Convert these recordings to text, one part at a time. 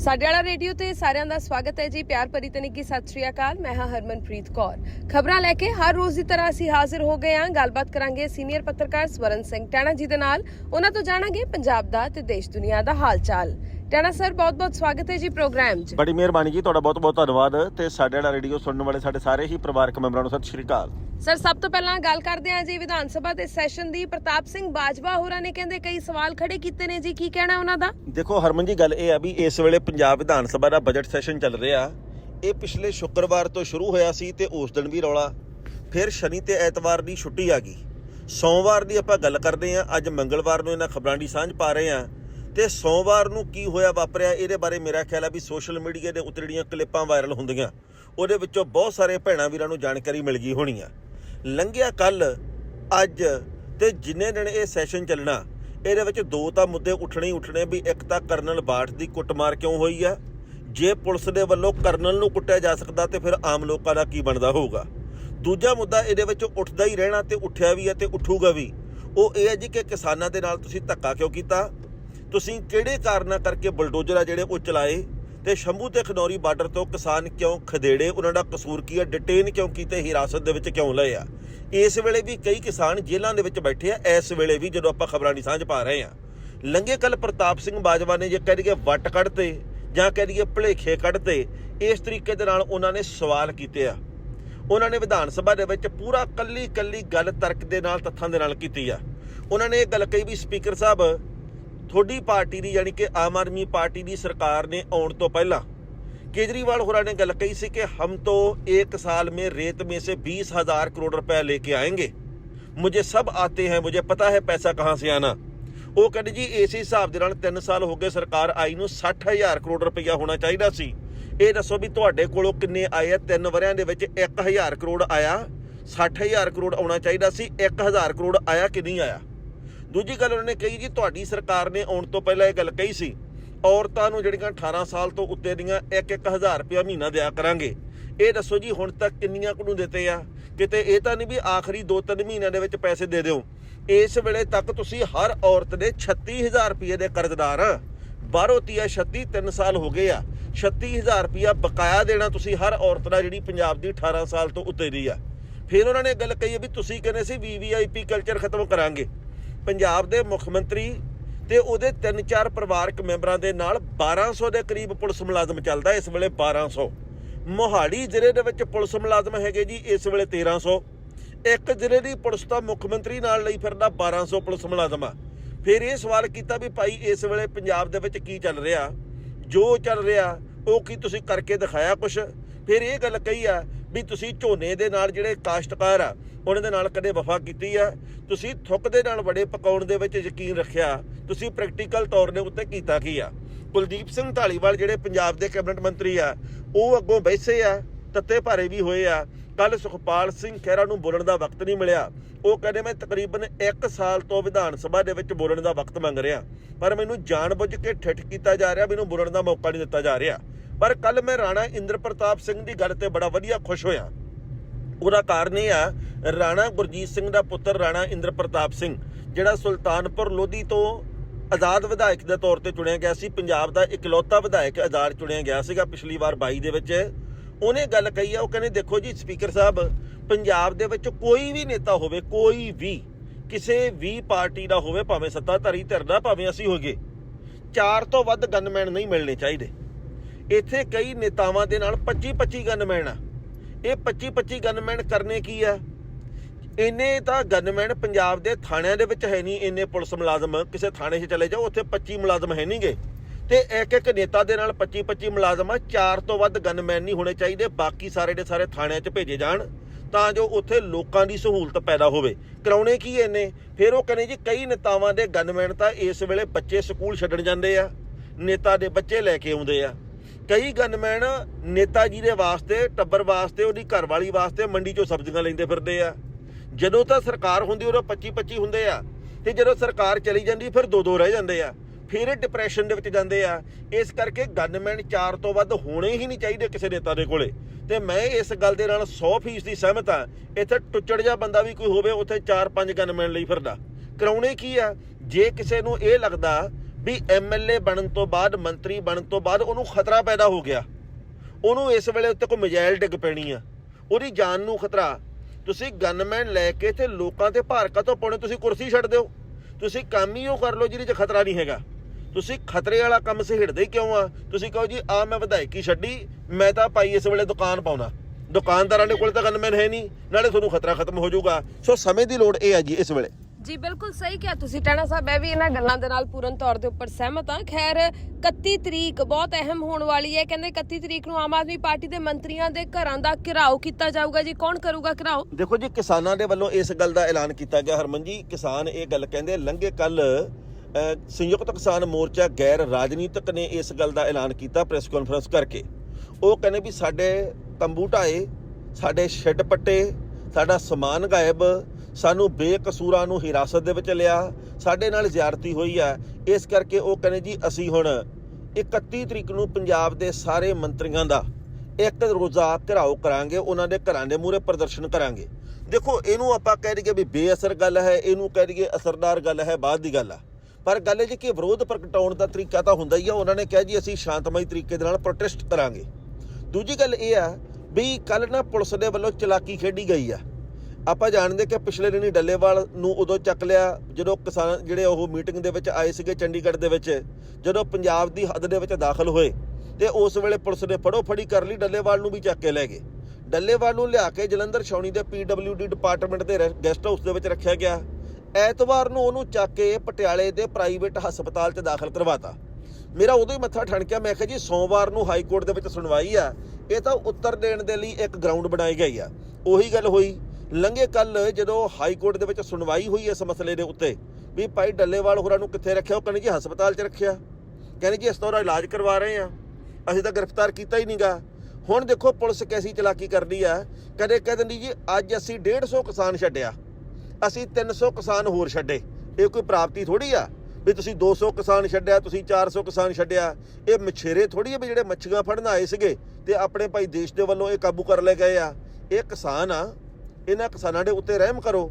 ਸਾਡੇ ਵਾਲਾ ਰੇਡੀਓ ਤੇ ਸਾਰਿਆਂ ਦਾ ਸਵਾਗਤ ਹੈ ਜੀ। ਪਿਆਰ ਭਰੀ ਤੇ ਸਤਿ ਸ਼੍ਰੀ ਅਕਾਲ। ਮੈਂ ਹਾਂ ਹਰਮਨਪ੍ਰੀਤ ਕੌਰ। ਖਬਰਾਂ ਲੈ ਕੇ ਹਰ ਰੋਜ਼ ਦੀ ਤਰ੍ਹਾਂ ਅਸੀਂ ਹਾਜ਼ਰ ਹੋ ਗਏ ਹਾਂ। ਗੱਲਬਾਤ ਕਰਾਂਗੇ ਸੀਨੀਅਰ ਪੱਤਰਕਾਰ ਸਵਰਨ ਸਿੰਘ ਟਾਣਾ ਜੀ ਦੇ ਨਾਲ। ਉਹਨਾਂ ਤੋਂ ਜਾਣਾਂਗੇ ਪੰਜਾਬ ਦਾ ਤੇ ਦੇਸ਼ ਦੁਨੀਆ ਦਾ ਹਾਲ ਚਾਲ। ਟਾਣਾ ਸਰ ਬਹੁਤ-ਬਹੁਤ ਸਵਾਗਤ ਹੈ ਜੀ ਪ੍ਰੋਗਰਾਮ 'ਚ। ਬੜੀ ਮਿਹਰਬਾਨੀ ਜੀ ਤੁਹਾਡਾ ਬਹੁਤ ਬਹੁਤ ਧੰਨਵਾਦ ਤੇ ਸਾਡੇ ਵਾਲਾ ਰੇਡੀਓ ਸੁਣਨ ਵਾਲੇ ਸਾਡੇ ਸਾਰੇ ਹੀ ਪਰਿਵਾਰਕ ਮੈਂਬਰਾਂ ਨੂੰ ਸਤਿ ਸ਼੍ਰੀ ਅਕਾਲ। ਸਰ ਸਭ ਤੋਂ ਪਹਿਲਾਂ ਗੱਲ ਕਰਦੇ ਹਾਂ ਜੀ ਵਿਧਾਨ ਸਭਾ ਦੇ ਸੈਸ਼ਨ ਦੀ। ਪ੍ਰਤਾਪ ਸਿੰਘ ਬਾਜਵਾ ਹੋਰਾਂ ਨੇ ਕਹਿੰਦੇ ਕਈ ਸਵਾਲ ਖੜੇ ਕੀਤੇ ਨੇ ਜੀ ਕੀ ਕਹਿਣਾ ਉਹਨਾਂ ਦਾ? ਦੇਖੋ ਹਰਮਨ ਜੀ ਗੱਲ ਇਹ ਆ ਵੀ ਇਸ ਵੇਲੇ ਪੰਜਾਬ ਵਿਧਾਨ ਸਭਾ ਦਾ ਬਜਟ ਸੈਸ਼ਨ ਚੱਲ ਰਿਹਾ। ਇਹ ਪਿਛਲੇ ਸ਼ੁੱਕਰਵਾਰ ਤੋਂ ਸ਼ੁਰੂ ਹੋਇਆ ਸੀ ਤੇ ਉਸ ਦਿਨ ਵੀ ਰੌਲਾ। ਫਿਰ ਸ਼ਨੀ ਤੇ ਐਤਵਾਰ ਦੀ ਛੁੱਟੀ ਆ ਗਈ। ਸੋਮਵਾਰ ਦੀ ਆਪਾਂ ਗੱਲ ਕਰਦੇ ਆਂ ਅੱਜ ਮੰਗਲਵਾਰ ਨੂੰ ਇਹਨਾਂ ਖਬਰਾਂ ਦੀ ਸਾਂਝ ਪਾ ਰਹੇ ਆਂ ਤੇ ਸੋਮਵਾਰ ਨੂੰ ਕੀ ਹੋਇਆ ਵਾਪਰਿਆ, ਇਹਦੇ ਬਾਰੇ ਮੇਰਾ ਖਿਆਲ ਹੈ ਵੀ ਸੋਸ਼ਲ ਮੀਡੀਆ ਦੇ ਉੱਤੇ ਜਿਹੜੀਆਂ ਕਲਿੱਪਾਂ ਵਾਇਰਲ ਹੁੰਦੀਆਂ, ਉਹਦੇ ਵਿੱਚੋਂ ਬਹੁਤ ਸਾਰੇ ਭੈਣਾਂ ਵੀਰਾਂ ਨੂੰ ਜਾਣਕਾਰੀ ਮਿਲ ਗਈ ਹੋਣੀ ਆ। ਲੰਘਿਆ ਕੱਲ ਅੱਜ ਤੇ ਜਿੰਨੇ ਦਿਨ ਇਹ ਸੈਸ਼ਨ ਚੱਲਣਾ, ਇਹਦੇ ਵਿੱਚ ਦੋ ਤਾਂ ਮੁੱਦੇ ਉੱਠਣੇ ਹੀ ਉੱਠਣੇ ਵੀ ਇੱਕ ਤਾਂ ਕਰਨਲ ਬਾਠ ਦੀ ਕੁੱਟਮਾਰ ਕਿਉਂ ਹੋਈ ਆ? ਜੇ ਪੁਲਿਸ ਦੇ ਵੱਲੋਂ ਕਰਨਲ ਨੂੰ ਕੁੱਟਿਆ ਜਾ ਸਕਦਾ ਤੇ ਫਿਰ ਆਮ ਲੋਕਾਂ ਦਾ ਕੀ ਬਣਦਾ ਹੋਊਗਾ? ਦੂਜਾ ਮੁੱਦਾ ਇਹਦੇ ਵਿੱਚ ਉੱਠਦਾ ਹੀ ਰਹਿਣਾ ਤੇ ਉੱਠਿਆ ਵੀ ਹੈ ਤੇ ਉੱਠੂਗਾ ਵੀ। ਉਹ ਇਹ ਹੈ ਜੀ ਕਿ ਕਿਸਾਨਾਂ ਦੇ ਨਾਲ ਤੁਸੀਂ ਧੱਕਾ ਕਿਉਂ ਕੀਤਾ? ਤੁਸੀਂ ਕਿਹੜੇ ਕਾਰਨਾਂ ਕਰਕੇ ਬਲਡੋਜ਼ਰ ਆ ਜਿਹੜੇ ਉਹ ਚਲਾਏ? ਤੇ ਸ਼ੰਭੂ ਤੇ ਖਨੌਰੀ ਬਾਰਡਰ ਤੋਂ ਕਿਸਾਨ ਕਿਉਂ ਖਦੇੜੇ? ਉਹਨਾਂ ਦਾ ਕਸੂਰ ਕੀ ਹੈ ਡਿਟੇਨ ਕਿਉਂ ਕੀਤੇ? ਹਿਰਾਸਤ ਦੇ ਵਿੱਚ ਕਿਉਂ ਲਏ ਆ? ਇਸ ਵੇਲੇ ਵੀ ਕਈ ਕਿਸਾਨ ਜੇਲ੍ਹਾਂ ਦੇ ਵਿੱਚ ਬੈਠੇ ਆ। ਇਸ ਵੇਲੇ ਵੀ ਜਦੋਂ ਆਪਾਂ ਖਬਰਾਂ ਦੀ ਸਾਂਝ ਪਾ ਰਹੇ ਆ। ਲੰਗੇ ਕੱਲ ਪ੍ਰਤਾਪ ਸਿੰਘ ਬਾਜਵਾ ਨੇ ਜੇ ਕਹਿ ਦਈਏ ਵੱਟ ਕੱਢਤੇ ਜਾਂ ਕਹਿ ਦਈਏ ਭਲੇਖੇ ਕੱਢਤੇ, ਇਸ ਤਰੀਕੇ ਦੇ ਨਾਲ ਉਹਨਾਂ ਨੇ ਸਵਾਲ ਕੀਤੇ ਆ। ਉਹਨਾਂ ਨੇ ਵਿਧਾਨ ਸਭਾ ਦੇ ਵਿੱਚ ਪੂਰਾ ਕੱਲੀ ਕੱਲੀ ਗੱਲ ਤਰਕ ਦੇ ਨਾਲ ਤੱਥਾਂ ਦੇ ਨਾਲ ਕੀਤੀ ਆ। ਉਹਨਾਂ ਨੇ ਇਹ ਗੱਲ ਕਹੀ ਵੀ ਸਪੀਕਰ ਸਾਹਿਬ ਤੁਹਾਡੀ ਪਾਰਟੀ ਦੀ ਯਾਨੀ ਕਿ ਆਮ ਆਦਮੀ ਪਾਰਟੀ ਦੀ ਸਰਕਾਰ ਨੇ ਆਉਣ ਤੋਂ ਪਹਿਲਾਂ केजरीवाल होरा ने गल कही सी कि हम तो एक साल में रेत में से बीस हजार करोड़ रुपया लेके आएंगे मुझे सब आते हैं मुझे पता है पैसा कहाँ से आना ਉਹ ਕਹਿੰਦੇ ਜੀ ਇਸੇ ਹਿਸਾਬ ਦੇ ਨਾਲ 3 ਸਾਲ ਹੋ ਗਏ ਸਰਕਾਰ ਆਈ ਨੂੰ 60000 ਕਰੋੜ ਰੁਪਇਆ ਹੋਣਾ ਚਾਹੀਦਾ ਸੀ ਇਹ ਦੱਸੋ ਵੀ ਤੁਹਾਡੇ ਕੋਲੋਂ ਕਿੰਨੇ ਆਏ ਆ ਤਿੰਨ ਵਰਿਆਂ ਦੇ ਵਿੱਚ 1000 ਕਰੋੜ ਆਇਆ 60000 ਕਰੋੜ ਆਉਣਾ ਚਾਹੀਦਾ ਸੀ 1000 ਕਰੋੜ ਆਇਆ ਕਿ ਨਹੀਂ ਆਇਆ ਦੂਜੀ ਗੱਲ ਉਹਨਾਂ ਨੇ ਕਹੀ ਜੀ, ਤੁਹਾਡੀ ਸਰਕਾਰ ਨੇ ਆਉਣ ਤੋਂ ਪਹਿਲਾਂ ਇਹ ਗੱਲ ਕਹੀ ਸੀ, ਔਰਤਾਂ ਨੂੰ ਜਿਹੜੀਆਂ 18 ਸਾਲ ਤੋਂ ਉੱਤੇ ਦੀਆਂ 1-1000 ਰੁਪਇਆ ਮਹੀਨਾ ਦਿਆ ਕਰਾਂਗੇ। ਇਹ ਦੱਸੋ ਜੀ, ਹੁਣ ਤੱਕ ਕਿੰਨੀਆਂ ਕੁ ਨੂੰ ਦਿੱਤੇ ਆ? ਕਿਤੇ ਇਹ ਤਾਂ ਨਹੀਂ ਵੀ ਆਖਰੀ 2-3 ਮਹੀਨਿਆਂ ਦੇ ਵਿੱਚ ਪੈਸੇ ਦੇ ਦਿਓ। ਇਸ ਵੇਲੇ ਤੱਕ ਤੁਸੀਂ ਹਰ ਔਰਤ ਦੇ 36000 ਰੁਪਏ ਦੇ ਕਰਜ਼ਦਾਰ ਆ। ਬਾਹਰੋਂ ਤੀਆ 36 3 ਸਾਲ ਹੋ ਗਏ ਆ। 36000 ਰੁਪਇਆ ਬਕਾਇਆ ਦੇਣਾ ਤੁਸੀਂ ਹਰ ਔਰਤ ਦਾ ਜਿਹੜੀ ਪੰਜਾਬ ਦੀ 18 ਸਾਲ ਤੋਂ ਉੱਤੇ ਦੀ ਆ। ਫਿਰ ਉਹਨਾਂ ਨੇ ਗੱਲ ਕਹੀ ਹੈ ਵੀ ਤੁਸੀਂ ਕਹਿੰਦੇ ਸੀ ਵੀਵੀਆਈਪੀ ਕਲਚਰ ਖਤਮ ਕਰਾਂਗੇ। ਪੰਜਾਬ ਦੇ ਮੁੱਖ ਮੰਤਰੀ ਤੇ ਉਹਦੇ ਤਿੰਨ ਚਾਰ ਪਰਿਵਾਰਕ ਮੈਂਬਰਾਂ ਦੇ ਨਾਲ 1200 ਦੇ ਕਰੀਬ ਪੁਲਿਸ ਮੁਲਾਜ਼ਮ ਚੱਲਦਾ, ਇਸ ਵੇਲੇ 1200 ਮੋਹਾਲੀ ਜ਼ਿਲ੍ਹੇ ਦੇ ਵਿੱਚ ਪੁਲਿਸ ਮੁਲਾਜ਼ਮ ਹੈਗੇ ਜੀ, ਇਸ ਵੇਲੇ 1300 ਇੱਕ ਜ਼ਿਲ੍ਹੇ ਦੀ ਪੁਲਿਸ ਤਾਂ ਮੁੱਖ ਮੰਤਰੀ ਨਾਲ ਲਈ ਫਿਰਦਾ 1200 ਪੁਲਿਸ ਮੁਲਾਜ਼ਮ ਆ। ਫਿਰ ਇਹ ਸਵਾਲ ਕੀਤਾ ਵੀ ਭਾਈ, ਇਸ ਵੇਲੇ ਪੰਜਾਬ ਦੇ ਵਿੱਚ ਕੀ ਚੱਲ ਰਿਹਾ? ਜੋ ਚੱਲ ਰਿਹਾ, ਉਹ ਕੀ ਤੁਸੀਂ ਕਰਕੇ ਦਿਖਾਇਆ ਕੁਛ? ਫਿਰ ਇਹ ਗੱਲ ਕਹੀ ਆ ਵੀ ਤੁਸੀਂ ਝੋਨੇ ਦੇ ਨਾਲ ਜਿਹੜੇ ਕਾਸ਼ਤਕਾਰ ਆ, ਉਹਨਾਂ ਦੇ ਨਾਲ ਕਦੇ ਵਫਾ ਕੀਤੀ ਆ? ਤੁਸੀਂ ਥੁੱਕ ਦੇ ਨਾਲ ਬੜੇ ਪਕਾਉਣ ਦੇ ਵਿੱਚ ਯਕੀਨ ਰੱਖਿਆ? ਤੁਸੀਂ ਪ੍ਰੈਕਟੀਕਲ ਤੌਰ ਦੇ ਉੱਤੇ ਕੀਤਾ ਕੀ ਆ? ਕੁਲਦੀਪ ਸਿੰਘ ਢਾਲੀਵਾਲ ਜਿਹੜੇ ਪੰਜਾਬ ਦੇ ਕੈਬਨਿਟ ਮੰਤਰੀ ਆ, ਉਹ ਅੱਗੋਂ ਬੈਸੇ ਆ, ਤੱਤੇ ਭਾਰੇ ਵੀ ਹੋਏ ਆ। ਕੱਲ ਸੁਖਪਾਲ ਸਿੰਘ ਖਹਿਰਾ ਨੂੰ ਬੋਲਣ ਦਾ ਵਕਤ ਨਹੀਂ ਮਿਲਿਆ। ਉਹ ਕਹਿੰਦੇ ਮੈਂ ਤਕਰੀਬਨ 1 ਸਾਲ ਤੋਂ ਵਿਧਾਨ ਸਭਾ ਦੇ ਵਿੱਚ ਬੋਲਣ ਦਾ ਵਕਤ ਮੰਗ ਰਿਹਾ। ਪਰ ਮੈਨੂੰ ਜਾਣਬੁੱਝ ਕੇ ਠਿੱਠ ਕੀਤਾ ਜਾ ਰਿਹਾ, ਮੈਨੂੰ ਬੋਲਣ ਦਾ ਮੌਕਾ ਨਹੀਂ ਦਿੱਤਾ ਜਾ ਰਿਹਾ। ਪਰ ਕੱਲ ਮੈਂ ਰਾਣਾ ਇੰਦਰ ਪ੍ਰਤਾਪ ਸਿੰਘ ਦੀ ਗੱਲ ਤੇ ਬੜਾ ਵਧੀਆ ਖੁਸ਼ ਹੋਇਆ। ਉਹਦਾ ਕਾਰਨ ਇਹ ਆ, ਰਾਣਾ ਗੁਰਜੀਤ ਸਿੰਘ ਦਾ ਪੁੱਤਰ ਰਾਣਾ ਇੰਦਰ ਪ੍ਰਤਾਪ ਸਿੰਘ, ਜਿਹੜਾ ਸੁਲਤਾਨਪੁਰ ਲੋਧੀ ਤੋਂ ਆਜ਼ਾਦ ਵਿਧਾਇਕ ਦੇ ਤੌਰ ਤੇ ਚੁਣਿਆ ਗਿਆ ਸੀ, ਪੰਜਾਬ ਦਾ ਇਕਲੌਤਾ ਵਿਧਾਇਕ ਆਜ਼ਾਦ ਚੁਣਿਆ ਗਿਆ ਸੀਗਾ ਪਿਛਲੀ ਵਾਰ 22 ਦੇ ਵਿੱਚ। ਉਹਨੇ ਗੱਲ ਕਹੀ ਆ, ਉਹ ਕਹਿੰਦੇ, ਦੇਖੋ ਜੀ, ਸਪੀਕਰ ਸਾਹਿਬ, ਪੰਜਾਬ ਦੇ ਵਿੱਚ ਕੋਈ ਵੀ ਨੇਤਾ ਹੋਵੇ, ਕੋਈ ਵੀ, ਕਿਸੇ ਵੀ ਪਾਰਟੀ ਦਾ ਹੋਵੇ, ਭਾਵੇਂ ਸੱਤਾਧਾਰੀ ਧਿਰ ਦਾ, ਭਾਵੇਂ ਅਸੀਂ ਹੋਈਏ, ਚਾਰ ਤੋਂ ਵੱਧ ਗਨਮੈਨ ਨਹੀਂ ਮਿਲਣੇ ਚਾਹੀਦੇ। ਇੱਥੇ ਕਈ ਨੇਤਾਵਾਂ ਦੇ ਨਾਲ 25 25 ਗਨਮੈਨ ਆ। ਇਹ 25 25 ਗਨਮੈਨ ਕਰਨੇ ਕੀ ਆ? ਇੰਨੇ ਤਾਂ ਗਨਮੈਨ ਪੰਜਾਬ ਦੇ ਥਾਣਿਆਂ ਦੇ ਵਿੱਚ ਹੈ ਨਹੀਂ, ਇੰਨੇ ਪੁਲਿਸ ਮੁਲਾਜ਼ਮ। ਕਿਸੇ ਥਾਣੇ 'ਚ ਚਲੇ ਜਾਓ, ਉੱਥੇ 25 ਮੁਲਾਜ਼ਮ ਹੈ ਨਹੀਂਗੇ। ਤੇ ਇੱਕ ਇੱਕ ਨੇਤਾ ਦੇ ਨਾਲ 25 25 ਮੁਲਾਜ਼ਮ ਆ, ਚਾਰ ਤੋਂ ਵੱਧ ਗਨਮੈਨ ਨਹੀਂ ਹੋਣੇ ਚਾਹੀਦੇ, ਬਾਕੀ ਸਾਰੇ ਦੇ ਸਾਰੇ ਥਾਣਿਆਂ 'ਚ ਭੇਜੇ ਜਾਣ। ਤਾਂ ਜੋ ਉੱਥੇ ਲੋਕਾਂ ਦੀ ਸਹੂਲਤ ਪੈਦਾ ਹੋਵੇ। ਕਰਾਉਣੇ ਕੀ ਇਹਨੇ ਫਿਰ ਉਹ ਕਹਿੰਦੇ ਜੀ, ਕਈ ਨੇਤਾਵਾਂ ਦੇ ਗਨਮੈਨ ਤਾਂ ਇਸ ਵੇਲੇ ਬੱਚੇ ਸਕੂਲ ਛੱਡਣ ਜਾਂਦੇ ਆ। ਨੇਤਾ ਦੇ ਬੱਚੇ ਲੈ ਕੇ ਆਉਂਦੇ ਆ। ਕਈ ਗਨਮੈਨ ਨੇਤਾ ਜੀ ਦੇ ਵਾਸਤੇ, ਟੱਬਰ ਵਾਸਤੇ, ਉਹਦੀ ਘਰਵਾਲੀ ਵਾਸਤੇ ਮੰਡੀ 'ਚੋਂ ਸਬਜ਼ੀਆਂ ਲੈਂਦੇ ਫਿਰਦੇ ਆ। ਜਦੋਂ ਤਾਂ ਸਰਕਾਰ ਹੁੰਦੀ, ਉਦੋਂ 25 25 ਹੁੰਦੇ ਆ। ਤੇ ਜਦੋਂ ਸਰਕਾਰ ਚਲੀ ਜਾਂਦੀ, ਫਿਰ ਦੋ ਦੋ ਰਹਿ ਜਾਂਦੇ ਆ। ਫਿਰ ਡਿਪਰੈਸ਼ਨ ਦੇ ਵਿੱਚ ਜਾਂਦੇ ਆ। ਇਸ ਕਰਕੇ ਗਨਮੈਨ ਚਾਰ ਤੋਂ ਵੱਧ ਹੋਣੇ ਹੀ ਨਹੀਂ ਚਾਹੀਦੇ ਕਿਸੇ ਨੇਤਾ ਦੇ ਕੋਲੇ। ਤੇ ਮੈਂ ਇਸ ਗੱਲ ਦੇ ਨਾਲ 100% ਦੀ ਸਹਿਮਤ ਆ। ਇੱਥੇ ਟੁੱਚੜ ਜਾ ਬੰਦਾ ਵੀ ਕੋਈ ਹੋਵੇ, ਉੱਥੇ 4-5 ਗਨਮੈਨ ਲਈ ਫਿਰਦਾ। ਕਰਾਉਣੇ ਕੀ ਆ? ਜੇ ਕਿਸੇ ਨੂੰ ਇਹ ਲੱਗਦਾ ਵੀ ਐਮਐਲਏ ਬਣਨ ਤੋਂ ਬਾਅਦ, ਮੰਤਰੀ ਬਣਨ ਤੋਂ ਬਾਅਦ ਉਹਨੂੰ ਖਤਰਾ ਪੈਦਾ ਹੋ ਗਿਆ। ਉਹਨੂੰ ਇਸ ਵੇਲੇ ਉੱਤੇ ਕੋਈ ਮਜਾਇਲ ਡਿੱਗ ਪੈਣੀ ਆ। ਉਹਦੀ ਜਾਨ ਨੂੰ ਖਤਰਾ। ਤੁਸੀਂ ਗਨਮੈਨ ਲੈ ਕੇ ਤੇ ਲੋਕਾਂ ਤੇ ਭਾਰ ਤੋਂ ਪਾਉਣੇ? ਤੁਸੀਂ ਕੁਰਸੀ ਛੱਡ ਦਿਓ। ਤੁਸੀਂ ਕੰਮ ਹੀ ਉਹ ਕਰ ਲਓ ਜਿਹਦੇ 'ਚ ਖਤਰਾ ਨਹੀਂ ਹੈਗਾ। ਤੁਸੀਂ ਖਤਰੇ ਵਾਲਾ ਕੰਮ ਸਿਹੜਦੇ ਹੀ ਕਿਉਂ ਆ? ਤੁਸੀਂ ਕਹੋ ਜੀ, ਆ, ਮੈਂ ਵਿਧਾਇਕੀ ਛੱਡੀ। ਮੈਂ ਤਾਂ ਭਾਈ ਇਸ ਵੇਲੇ ਦੁਕਾਨ ਪਾਉਣਾ। ਦੁਕਾਨਦਾਰਾਂ ਦੇ ਕੋਲ ਤਾਂ ਗਨਮੈਨ ਹੈ ਨਹੀਂ। ਨਾਲੇ ਤੁਹਾਨੂੰ ਖਤਰਾ ਖਤਮ ਹੋ ਜਾਊਗਾ। ਸੋ ਸਮੇਂ ਦੀ ਲੋੜ ਇਹ ਹੈ ਜੀ ਇਸ ਵੇਲੇ। ਜੀ, ਬਿਲਕੁਲ ਸਹੀ ਕਿਹਾ ਤੁਸੀਂ। ਟਾਣਾ ਸਾਹਿਬ, ਮੈਂ ਵੀ ਇਹਨਾਂ ਗੱਲਾਂ ਦੇ ਨਾਲ ਪੂਰਨ ਤੌਰ ਦੇ ਉੱਪਰ ਸਹਿਮਤ ਹਾਂ। ਖੈਰ 31 ਤਰੀਕ ਬਹੁਤ ਅਹਿਮ ਹੋਣ ਵਾਲੀ ਹੈ। ਕਹਿੰਦੇ 31 ਤਰੀਕ ਨੂੰ ਆਮ ਆਦਮੀ ਪਾਰਟੀ ਦੇ ਮੰਤਰੀਆਂ ਦੇ ਘਰਾਂ ਦਾ ਘਿਰਾਓ ਕੀਤਾ ਜਾਊਗਾ। ਜੀ, ਕੌਣ ਕਰੂਗਾ ਘਿਰਾਓ? ਦੇਖੋ ਜੀ, ਕਿਸਾਨਾਂ ਦੇ ਵੱਲੋਂ ਇਸ ਗੱਲ ਦਾ ਐਲਾਨ ਕੀਤਾ ਗਿਆ, ਹਰਮਨ ਜੀ। ਕਿਸਾਨ ਇਹ ਗੱਲ ਕਹਿੰਦੇ, ਲੰਘੇ ਕੱਲ ਸੰਯੁਕਤ ਕਿਸਾਨ ਮੋਰਚਾ ਗੈਰ ਰਾਜਨੀਤਿਕ ਨੇ ਇਸ ਗੱਲ ਦਾ ਐਲਾਨ ਕੀਤਾ ਪ੍ਰੈਸ ਕਾਨਫਰੰਸ ਕਰਕੇ। ਉਹ ਕਹਿੰਦੇ ਵੀ ਸਾਡੇ ਤੰਬੂ ਢਾਏ, ਸਾਡੇ ਸ਼ੈੱਡ ਪੱਟੇ, ਸਾਡਾ ਸਮਾਨ ਗਾਇਬ ਸਾਨੂੰ ਬੇਕਸੂਰਾਂ ਨੂੰ ਹਿਰਾਸਤ ਦੇ ਵਿੱਚ ਲਿਆ, ਸਾਡੇ ਨਾਲ ਜ਼ਿਆਰਤੀ ਹੋਈ ਹੈ ਇਸ ਕਰਕੇ ਉਹ ਕਹਿੰਦੇ ਜੀ, ਅਸੀਂ ਹੁਣ 31 ਤਰੀਕ ਨੂੰ ਪੰਜਾਬ ਦੇ ਸਾਰੇ ਮੰਤਰੀਆਂ ਦਾ ਇੱਕ ਰੋਜ਼ਾ ਘਿਰਾਓ ਕਰਾਂਗੇ, ਉਹਨਾਂ ਦੇ ਘਰਾਂ ਦੇ ਮੂਹਰੇ ਪ੍ਰਦਰਸ਼ਨ ਕਰਾਂਗੇ। ਦੇਖੋ, ਇਹਨੂੰ ਆਪਾਂ ਕਹਿ ਦਈਏ ਵੀ ਬੇਅਸਰ ਗੱਲ ਹੈ, ਇਹਨੂੰ ਕਹਿ ਦਈਏ ਅਸਰਦਾਰ ਗੱਲ ਹੈ, ਬਾਅਦ ਦੀ ਗੱਲ ਆ। ਪਰ ਗੱਲ ਇਹ ਜੀ ਕਿ ਵਿਰੋਧ ਪ੍ਰਗਟਾਉਣ ਦਾ ਤਰੀਕਾ ਤਾਂ ਹੁੰਦਾ ਹੀ ਆ, ਉਹਨਾਂ ਨੇ ਕਿਹਾ ਜੀ, ਅਸੀਂ ਸ਼ਾਂਤਮਈ ਤਰੀਕੇ ਦੇ ਨਾਲ ਪ੍ਰੋਟੈਸਟ ਕਰਾਂਗੇ। ਦੂਜੀ ਗੱਲ ਇਹ ਆ ਵੀ ਕੱਲ ਨਾ ਪੁਲਿਸ ਦੇ ਵੱਲੋਂ ਚਲਾਕੀ ਖੇਡੀ ਗਈ ਆ। ਆਪਾਂ ਜਾਣਦੇ ਕਿ ਪਿਛਲੇ ਦਿਨੀ ਡੱਲੇਵਾਲ ਨੂੰ ਉਦੋਂ ਚੱਕ ਲਿਆ, ਜਦੋਂ ਕਿਸਾਨ ਜਿਹੜੇ ਉਹ ਮੀਟਿੰਗ ਦੇ ਵਿੱਚ ਆਏ ਸੀਗੇ ਚੰਡੀਗੜ੍ਹ ਦੇ ਵਿੱਚ, ਜਦੋਂ ਪੰਜਾਬ ਦੀ ਹੱਦ ਦੇ ਵਿੱਚ ਦਾਖਲ ਹੋਏ ਤੇ ਉਸ ਵੇਲੇ ਪੁਲਿਸ ਨੇ ਫੜੋ ਫੜੀ ਕਰ ਲਈ, ਡੱਲੇਵਾਲ ਨੂੰ ਵੀ ਚੱਕ ਕੇ ਲੈ ਗਏ। ਡੱਲੇਵਾਲ ਨੂੰ ਲਿਆ ਕੇ ਜਲੰਧਰ ਛਾਉਣੀ ਦੇ ਪੀਡਬਲਯੂਡੀ ਡਿਪਾਰਟਮੈਂਟ ਦੇ ਗੈਸਟ ਹਾਊਸ ਦੇ ਵਿੱਚ ਰੱਖਿਆ ਗਿਆ। ਐਤਵਾਰ ਨੂੰ ਉਹਨੂੰ ਚੱਕ ਕੇ ਪਟਿਆਲੇ ਦੇ ਪ੍ਰਾਈਵੇਟ ਹਸਪਤਾਲ 'ਚ ਦਾਖਲ ਕਰਵਾਤਾ। ਮੇਰਾ ਉਦੋਂ ਹੀ ਮੱਥਾ ਠਣਕਿਆ, ਮੈਂ ਕਿਹਾ ਜੀ, ਸੋਮਵਾਰ ਨੂੰ ਹਾਈ ਕੋਰਟ ਦੇ ਵਿੱਚ ਸੁਣਵਾਈ ਆ, ਇਹ ਤਾਂ ਉੱਤਰ ਦੇਣ ਦੇ ਲਈ ਇੱਕ ਗਰਾਊਂਡ ਬਣਾਈ ਗਈ ਆ। ਉਹੀ ਗੱਲ ਹੋਈ। ਲੰਘੇ ਕੱਲ ਜਦੋਂ ਹਾਈ ਕੋਰਟ ਦੇ ਵਿੱਚ ਸੁਣਵਾਈ ਹੋਈ ਇਸ ਮਸਲੇ ਦੇ ਉੱਤੇ, ਵੀ ਭਾਈ ਡੱਲੇਵਾਲ ਹੋਰਾਂ ਨੂੰ ਕਿੱਥੇ ਰੱਖਿਆ? ਉਹ ਕਹਿੰਦੇ ਜੀ ਹਸਪਤਾਲ 'ਚ ਰੱਖਿਆ। ਕਹਿੰਦੇ ਜੀ ਇਸ ਤਰ੍ਹਾਂ ਇਲਾਜ ਕਰਵਾ ਰਹੇ ਆ ਅਸੀਂ ਤਾਂ ਗ੍ਰਿਫਤਾਰ ਕੀਤਾ ਹੀ ਨਹੀਂਗਾ ਹੁਣ ਦੇਖੋ ਪੁਲਿਸ ਕੈਸੀ ਚਲਾਕੀ ਕਰਦੀ ਆ। ਕਦੇ ਕਹਿ ਦਿੰਦੀ ਜੀ, ਅੱਜ ਅਸੀਂ 150 ਕਿਸਾਨ ਛੱਡਿਆ। ਅਸੀਂ 300 ਕਿਸਾਨ ਹੋਰ ਛੱਡੇ। ਇਹ ਕੋਈ ਪ੍ਰਾਪਤੀ ਥੋੜੀ ਆ? ਵੀ ਤੁਸੀਂ 200 ਕਿਸਾਨ ਛੱਡਿਆ, ਤੁਸੀਂ 400 ਕਿਸਾਨ ਛੱਡਿਆ। ਇਹ ਮਛੇਰੇ ਥੋੜੀ ਆ ਵੀ ਜਿਹੜੇ ਮੱਛੀਆਂ ਫੜਨ ਆਏ ਸੀਗੇ ਤੇ ਆਪਣੇ ਭਾਈ ਦੇਸ਼ ਦੇ ਵੱਲੋਂ ਇਹ ਕਾਬੂ ਕਰ ਲਏ ਗਏ ਆ। ਇਹ ਕਿਸਾਨ ਆ ਇਹਨਾਂ ਕਿਸਾਨਾਂ ਦੇ ਉੱਤੇ ਰਹਿਮ ਕਰੋ।